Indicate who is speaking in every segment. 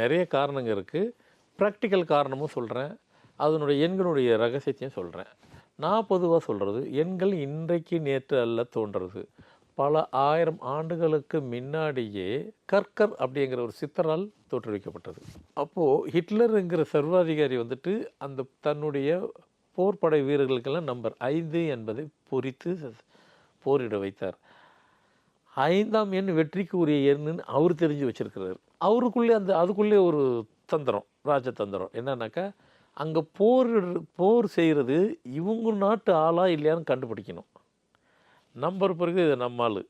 Speaker 1: நிறைய காரணங்க இருக்குது ப்ராக்டிக்கல் காரணமும் சொல்கிறேன் அதனுடைய எண்களுடைய ரகசியத்தையும் சொல்கிறேன் நான் பொதுவாக சொல்கிறது எண்கள் இன்றைக்கு நேற்று அல்ல தோன்றது. பல ஆயிரம் ஆண்டுகளுக்கு முன்னாடியே கர்கர் அப்படிங்கிற ஒரு சித்தரால் தோற்றுவிக்கப்பட்டது. அப்போது ஹிட்லருங்கிற சர்வாதிகாரி வந்துட்டு அந்த தன்னுடைய போர்படை வீரர்களுக்கெல்லாம் நம்பர் ஐந்து என்பதை பொறித்து போரிட வைத்தார். ஐந்தாம் எண் வெற்றிக்கு உரிய எண்ணுன்னு அவர் தெரிஞ்சு வச்சிருக்கிறார். அவருக்குள்ளே அந்த அதுக்குள்ளே ஒரு தந்திரம் ராஜதந்திரம். என்னன்னாக்கா அங்கே போர் போர் செய்கிறது இவங்க நாட்டு ஆளா இல்லையான்னு கண்டுபிடிக்கணும். நம்பர் பிறகு இது நம்மால்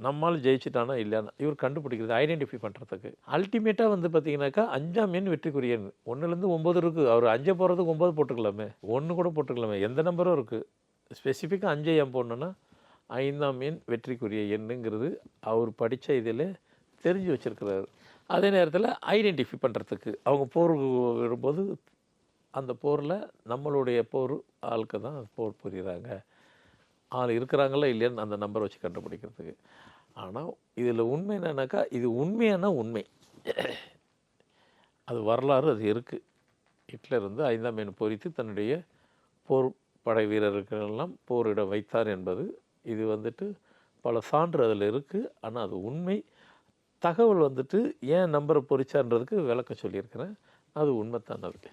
Speaker 1: நம்மால் ஜெயிச்சிட்டானா இல்லையான்னு இவர் கண்டுபிடிக்கிறது ஐடென்டிஃபை பண்ணுறதுக்கு அல்டிமேட்டாக வந்து பார்த்தீங்கன்னாக்கா அஞ்சாம் எண் வெற்றிக்குரிய எண். ஒன்றுலேருந்து ஒம்பது இருக்குது அவர் அஞ்சை போகிறதுக்கு ஒம்பது போட்டுக்கலாமே. ஒன்று கூட போட்டுக்கலாமே. எந்த நம்பரும் இருக்குது ஸ்பெசிஃபிக்காக அஞ்சை எம் போடணுன்னா ஐந்தாம் எண் வெற்றிக்குரிய எண்ணுங்கிறது அவர் படித்த இதில் தெரிஞ்சு வச்சிருக்கிறாரு. அதே நேரத்தில் ஐடென்டிஃபை பண்ணுறதுக்கு அவங்க போருக்கு வரும்போது அந்த போரில் நம்மளுடைய போர் ஆளுக்கு தான் போர் புரியுறாங்க. ஆள் இருக்கிறாங்களா இல்லையான்னு அந்த நம்பரை வச்சு கண்டுபிடிக்கிறதுக்கு. ஆனால் இதில் உண்மை என்னன்னாக்கா இது உண்மையான உண்மை. அது வரலாறு அது இருக்குது ஹிட்லர் வந்து ஐந்தாம் எண் பொறித்து தன்னுடைய போர் படை வீரர்களெல்லாம் போரிட வைத்தார் என்பது இது வந்துட்டு பல சான்று அதில் இருக்குது ஆனால் அது உண்மை. தகவல் வந்துட்டு ஏன் நம்பரை பொறிச்சான்றதுக்கு விளக்கம் சொல்லியிருக்கிறேன். அது உண்மைத்தானது